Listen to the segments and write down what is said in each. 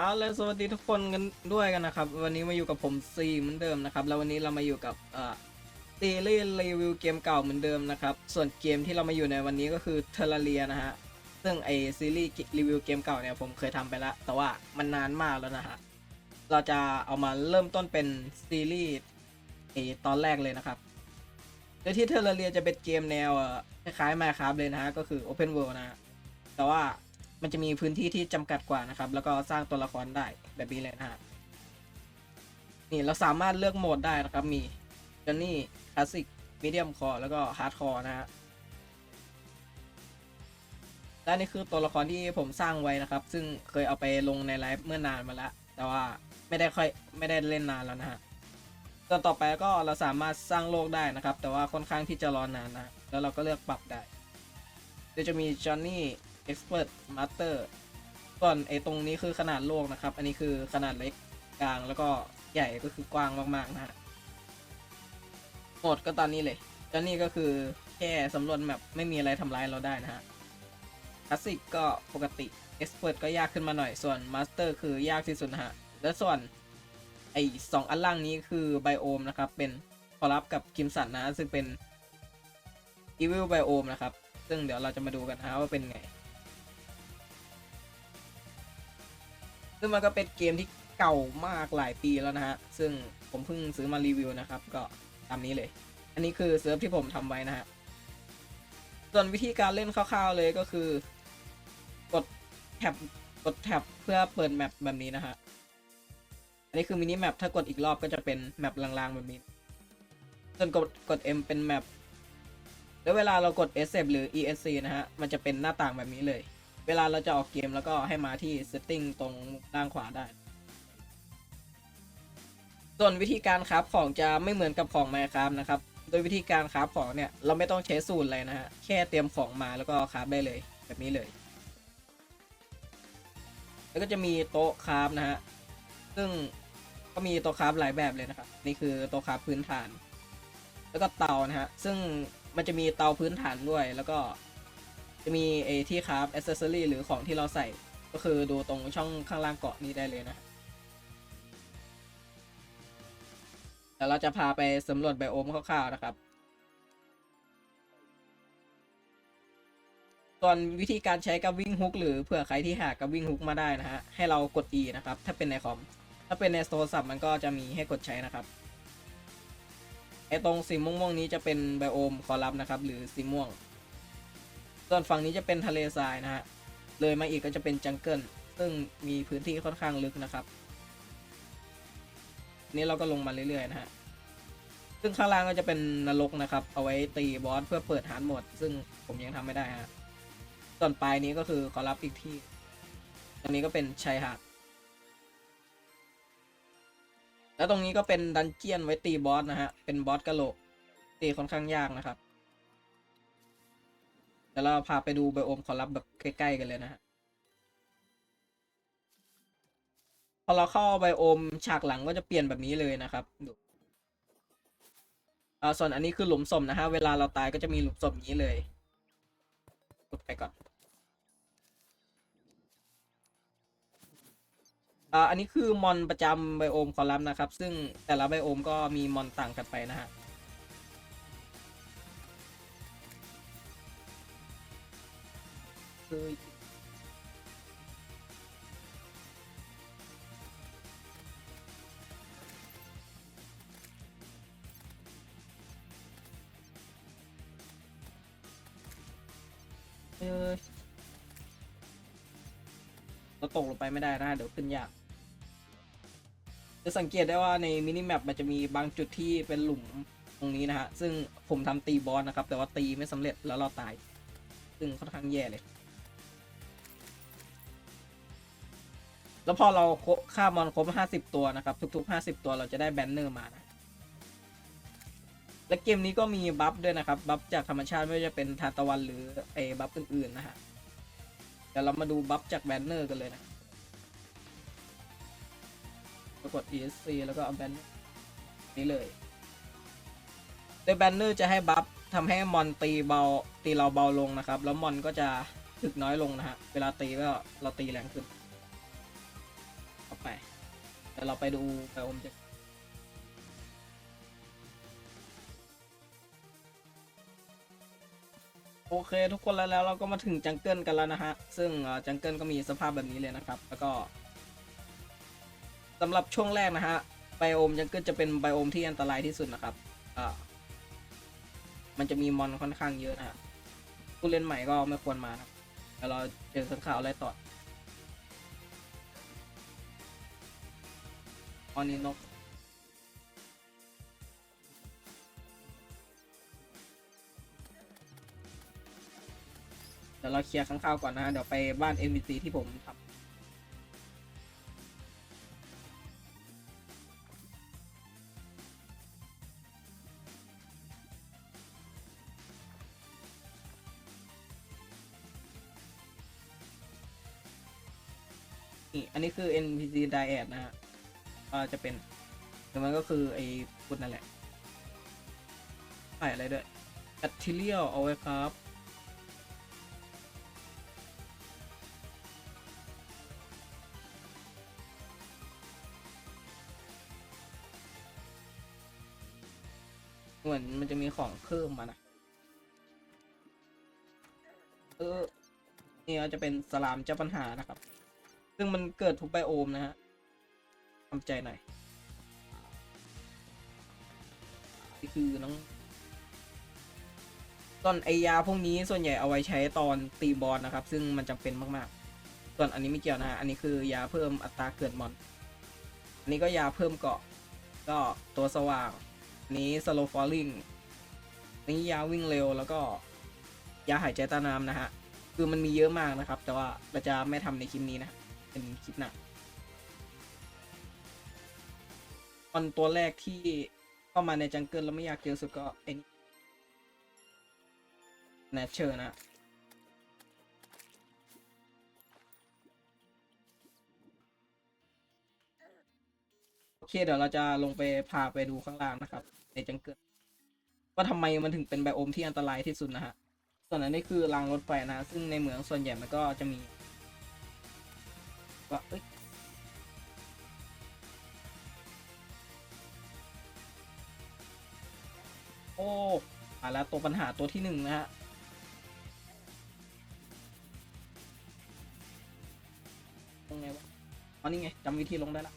เอาเลยสวัสดีทุกคนกันด้วยกันนะครับ วันนี้มาอยู่กับผมซีเหมือนเดิมนะครับ แล้ววันนี้เรามาอยู่กับเอ่อซีรีส์รีวิวเกมเก่าเหมือนเดิมนะครับ ส่วนเกมที่เรามาอยู่ในวันนี้ก็คือเทเลเรียนะฮะ ซึ่งไอซีรีส์รีวิวเกมเก่าเนี่ยผมเคยทำไปแล้ว แต่ว่ามันนานมากแล้วนะฮะ เราจะเอามาเริ่มต้นเป็นซีรีส์ไอตอนแรกเลยนะครับโดยที่เทเลเรียจะเป็นเกมแนวคล้ายๆ Minecraft เลยนะฮะ ก็คือ Open World นะ แต่ว่า มันจะมีพื้นที่ที่จำกัดกว่านะครับ แล้วก็สร้างตัวละครได้แบบนี้เลยนะฮะนี่เราสามารถเลือกโหมดได้นะครับ มีจอนนี่คลาสสิกมีเดียมคอร์แล้วก็ฮาร์ดคอร์นะฮะและนี่คือตัวละครที่ผมสร้างไว้นะครับ ซึ่งเคยเอาไปลงในไลฟ์เมื่อนานมาแล้ว แต่ว่าไม่ได้ค่อยไม่ได้เล่นนานแล้วนะฮะตอนต่อไปก็เราสามารถสร้างโลกได้นะครับ แต่ว่าค่อนข้างที่จะรอนานนะ แล้วเราก็เลือกปรับได้เดี๋ยวจะมีจอห์นนี่ Expert Master ส่วนไอ้ตรงนี้คือขนาดโลกนะครับ อันนี้คือขนาดเล็กกลางแล้วก็ใหญ่ก็คือกว้างมากๆนะฮะโหมดก็ตอนนี้เลยจอนนี่ก็คือแค่สำรวจแมปไม่มีอะไรทำร้ายเราได้นะฮะคลาสสิกก็ปกติ Expert ก็ยากขึ้นมาหน่อยส่วน Master คือยากที่สุดนะฮะ และส่วนไอ้สองอันล่างนี้คือไบโอมนะครับ เป็นคอรับกับคิมสันนะ ซึ่งเป็น Evil Biome นะครับ ซึ่งเดี๋ยวเราจะมาดูกันนะว่าเป็นไง ซึ่งมันก็เป็นเกมที่เก่ามากหลายปีแล้วนะฮะ ซึ่งผมเพิ่งซื้อมารีวิวนะครับ ก็ตามนี้เลย อันนี้คือเซิร์ฟที่ผมทำไว้นะฮะ ส่วนวิธีการเล่นคร่าวๆเลยก็คือ กดแท็บกดแท็บเพื่อเปิดแมปแบบนี้นะฮะ อันนี้คือมินิแมปถ้ากดอีกรอบก็จะเป็นแมปลางๆแบบนี้ ส่วนกดกด M เป็นแมปแล้วเวลาเรากด S, F หรือ ESC นะฮะ มันจะเป็นหน้าต่างแบบนี้เลย เวลาเราจะออกเกมแล้วก็ให้มาที่ setting ตรงด้านขวาได้ ส่วนวิธีการคราฟของจะไม่เหมือนกับของ Minecraft นะครับ โดยวิธีการคราฟของเนี่ยเราไม่ต้องใช้สูตรอะไรนะฮะ แค่เตรียมของมาแล้วก็คราฟได้เลยแบบนี้เลย แล้วก็จะมีโต๊ะคราฟนะฮะ ซึ่งก็มีโต๊ะคราฟหลายแบบเลยนะครับ นี่คือโต๊ะคราฟพื้นฐาน แล้วก็เตานะฮะ ซึ่งมันจะมีเตาพื้นฐานด้วยแล้วก็ จะมีไอที่คราฟอ c เซสซอรี่หรือของที่เราใส่ก็คือดูตรงช่องข้างล่างเกาะนี้ได้เลยนะฮะเดี๋ยวเราจะพาไปสำรวจไบโอมคร่าวๆนะครับ ส่วนวิธีการใช้กับวิ่งฮุกหรือเผื่อใครที่หากับวิ่งฮุกมาได้นะฮะ ให้เรากด E นะครับ ถ้าเป็นในคอม ถ้าเป็นในโทรศัพท์มันก็จะมีให้กดใช้นะครับ ไอตรงสีม่วงๆนี้จะเป็นไบโอมคอลับนะครับ หรือสีม่วง ส่วนฝั่งนี้จะเป็นทะเลทรายนะฮะ เลยมาอีกก็จะเป็นจังเกิล ซึ่งมีพื้นที่ค่อนข้างลึกนะครับ นี่เราก็ลงมาเรื่อยๆนะฮะ ซึ่งข้างล่างก็จะเป็นนรกนะครับ เอาไว้ตีบอสเพื่อเปิดฮาร์ดโหมด ซึ่งผมยังทำไม่ได้ฮะ ส่วนปลายนี้ก็คือขอรับอีกที่ ตรงนี้ก็เป็นชายหาด แล้วตรงนี้ก็เป็นดันเจียนไว้ตีบอสนะฮะ เป็นบอสกะโหลก ตีค่อนข้างยากนะครับ ดี๋ยวเราพาไปดูไบโอมขอรับแบบใกล้ๆกันเลยนะฮะพอเราเข้าไบโอมฉากหลังก็จะเปลี่ยนแบบนี้เลยนะครับดูอ่าส่วนอันนี้คือหลุมศพนะฮะเวลาเราตายก็จะมีหลุมศพนี้เลยกดไปก่อนอ่าอันนี้คือมอนประจำไบโอมคอลัมน์นะครับ ซึ่งแต่ละไบโอมก็มีมอนต่างกันไปนะฮะ คือเอ้ยเราตกลงไปไม่ได้นะ เดี๋ยวขึ้นยาก จะสังเกตได้ว่าในมินิแมปมันจะมีบางจุดที่เป็นหลุมตรงนี้นะฮะ ซึ่งผมทำตีบอสนะครับ แต่ว่าตีไม่สำเร็จแล้วเราตาย ซึ่งค่อนข้างแย่เลย แล้วพอเราฆ่ามอนครบ50ตัวนะครับ ทุกๆ50ตัวเราจะได้แบนเนอร์มานะและเกมนี้ก็มีบัฟด้วยนะครับบัฟจากธรรมชาติไม่ว่าจะเป็นทานตะวันหรือไอ้บัฟอื่นๆนะฮะเดี๋ยวเรามาดูบัฟจากแบนเนอร์กันเลยนะกด ESC แล้วก็เอาแบนนี้เลยโดยแบนเนอร์จะให้บัฟทำให้มอนตีเบาตีเราเบาลงนะครับ แล้วมอนก็จะถึกน้อยลงนะฮะเวลาตีก็เราตีแรงขึ้น ไปเดี๋ยวเราไปดูไบโอมจะโอเคทุกคนแล้วแล้วเราก็มาถึงจังเกิลกันแล้วนะฮะ ซึ่งจังเกิลก็มีสภาพแบบนี้เลยนะครับ แล้วก็สำหรับช่วงแรกนะฮะไบโอมจังเกิลจะเป็นไบโอมที่อันตรายที่สุดนะครับอ่ามันจะมีมอนค่อนข้างเยอะนะฮะผู้เล่นใหม่ก็ไม่ควรมาครับเดี๋ยวเราเจอข้างข่าวอะไรต่อ อันนี้นกเดี๋ยวเราเคลียร์ข้างข่าวก่อนนะฮะเดี๋ยวไปบ้าน NPC ที่ผมทำนี่อันนี้คือ NPC Dyad นะฮะ ก็จะเป็นหรือมันก็คือไอ้พุดนั่นแหละใส่อะไรด้วย Material เอาไว้ครับเหมือนมันจะมีของเพิ่มมานะเออนี่ก็จะเป็นสลามเจ้าปัญหานะครับ ซึ่งมันเกิดทุกไบโอมนะฮะ ทำใจหน่อยนี่คือน้องต้นไอยาพวกนี้ส่วนใหญ่เอาไว้ใช้ตอนตีบอลนะครับ ซึ่งมันจำเป็นมากๆ ส่วนอันนี้ไม่เกี่ยวนะฮะอันนี้คือยาเพิ่มอัตราเกิดมอน อันนี้ก็ยาเพิ่มเกาะ ก็ตัวสว่างอันนี้ slow falling นนี้ยาวิ่งเร็วแล้วก็ยาหายใจใต้น้ำนะฮะ คือมันมีเยอะมากนะครับ แต่ว่าเราจะไม่ทำในคลิปนี้นะ เป็นคลิปหน้า ตอนตัวแรกที่เข้ามาในจังเกิลแล้วไม่อยากเจอสุดก็ไอ้นี่แนเชอร์นะโอเคเดี๋ยวเราจะลงไปพาไปดูข้างล่างนะครับ ในจังเกิลว่าทำไมมันถึงเป็นไบโอมที่อันตรายที่สุดนะฮะส่วนอันนี้คือรางรถไฟนะ ซึ่งในเหมืองส่วนใหญ่มันก็จะมีว่าเอ้ย โอ้มาแล้วตัวปัญหาตัวที่หนึ่งนะฮะตรงไหนวะอ๋อนี่ไงจำวิธีลงได้ละ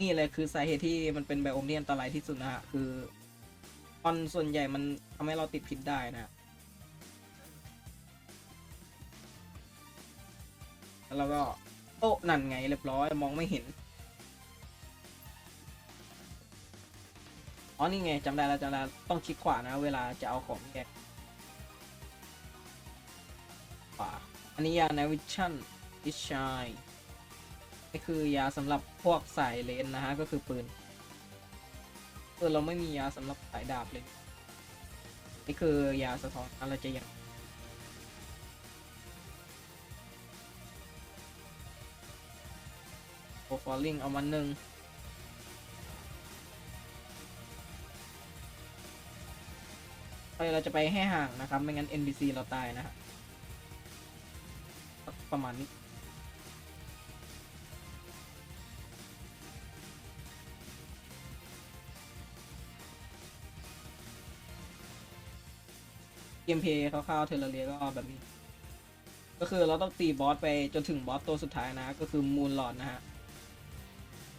นี่เลยคือสาเหตุที่มันเป็นไบโอมที่อันตรายที่สุดนะฮะคือตอนส่วนใหญ่มันทำให้เราติดพิษได้นะแล้วเราก็โอ้นั่นไงเรียบร้อยมองไม่เห็นอ๋อนี่ไงจำได้แล้วจำได้ต้องคลิกขวานะ เวลาจะเอาของแกขวาอันนี้ยาในวิชั่นดิชาย นี่คือยาสำหรับพวกสายเลนนะฮะก็คือปืนเออเราไม่มียาสำหรับสายดาบเลย นี่คือยาสะท้อนอะไรจะยังโอฟอลลิงเอามาหนึ่งเฮ้ยเราจะไปให้ห่างนะครับ ไม่งั้น NPC เราตายนะฮะประมาณนี้ เกมเพย์คร่าวๆเทเลเรียก็แบบนี้ ก็คือเราต้องตีบอสไปจนถึงบอสตัวสุดท้ายนะ ก็คือมูนหลอดนะฮะ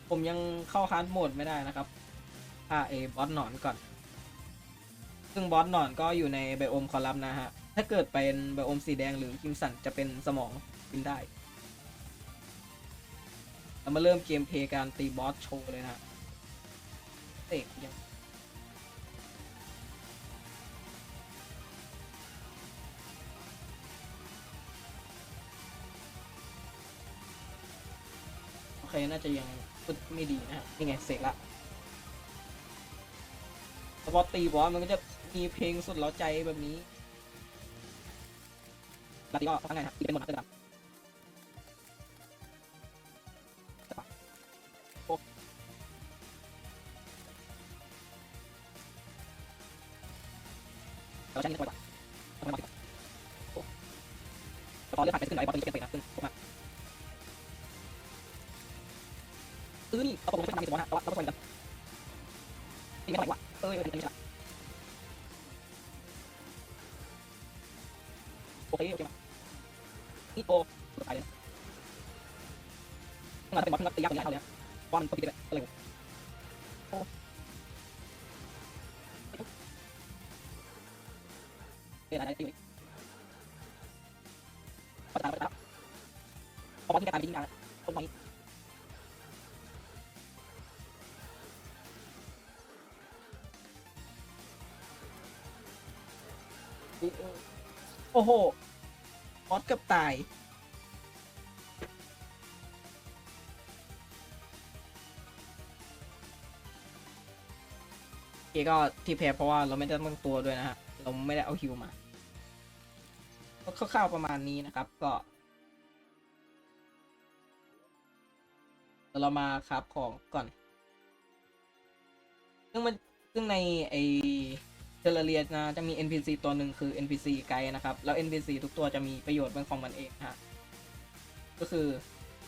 ผมยังเข้าคัสโหมดไม่ได้นะครับฆ่าเอบอสหนอนก่อน ซึ่งบอสหนอนก็อยู่ในไบโอมคอลัมน์นะฮะ ถ้าเกิดเป็นไบโอมสีแดงหรือคิมสันจะเป็นสมองบินได้ เรามาเริ่มเกมเพย์การตีบอสโชว์เลยนะฮะเตะยัง เคน่าจะยังฟุดไม่ดีนะฮะนี่ไงเสร็จละพอตีบอสมันก็จะมีเพลงสุดเล้าใจแบบนี้แล้วก็ทำไงฮะตีเป็นหมดนะเต็ม ตีไม่เท่าไหร่วะเอออันนี้ละโอเคโอเคมานี่โอสุดท้ายเลยนะต้องอาจจะเป็นบอลที่รับตียากกว่านี้เท่าเลยนะเพราะว่ามันตัวผิดเลยอะไรวะโอ้เอ้ยอะไรตีเลยปัดตามปัดตามพอบอลที่ได้ตามไปยิงยางต้นไม้ โอ้โหมอสกือบตายเคก็ที่แพ้เพราะว่าเราไม่ได้ตั้งตัวด้วยนะฮะ เราไม่ได้เอาฮิวมา ก็คร่าวๆประมาณนี้นะครับ ก็เดี๋ยวเรามาคราฟของก่อน ซึ่งมันซึ่งในไอ เทเลเรียนะจะมี NPC ตัวหนึ่งคือ NPC ไกด์นะครับ แล้ว NPC ทุกตัวจะมีประโยชน์เป็นของมันเองฮะก็คือ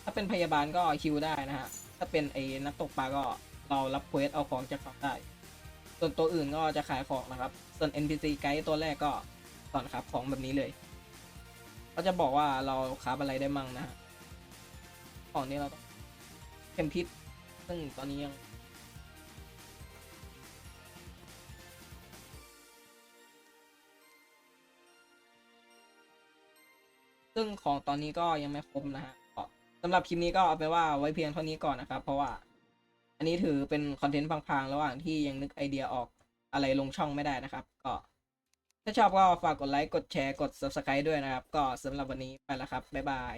ถ้าเป็นพยาบาลก็ฮิวได้นะฮะ ถ้าเป็นไอ้นักตกปลาก็เรารับเควสเอาของจากเขาได้ ส่วนตัวอื่นก็จะขายของนะครับ ส่วน NPC ไกด์ตัวแรกก็สอนครับของแบบนี้เลยก็จะบอกว่าเราคราอะไรได้มั่งนะฮะของนี้เราเข็มพิษ ซึ่งตอนนี้ยัง ซึ่งของตอนนี้ก็ยังไม่ครบนะฮะสำหรับคลิปนี้ก็เอาไปนว่าไว้เพียงเท่านี้ก่อนนะครับ เพราะว่า อันนี้ถือเป็นคอนเทนต์พังๆ ระหว่างที่ยังนึกไอเดียออกอะไรลงช่องไม่ได้นะครับ ก็ถ้าชอบก็ฝากกดไลค์ กดแชร์ กด Subscribe ด้วยนะครับ ก็สำหรับวันนี้ไปแล้วครับ บ๊ายบาย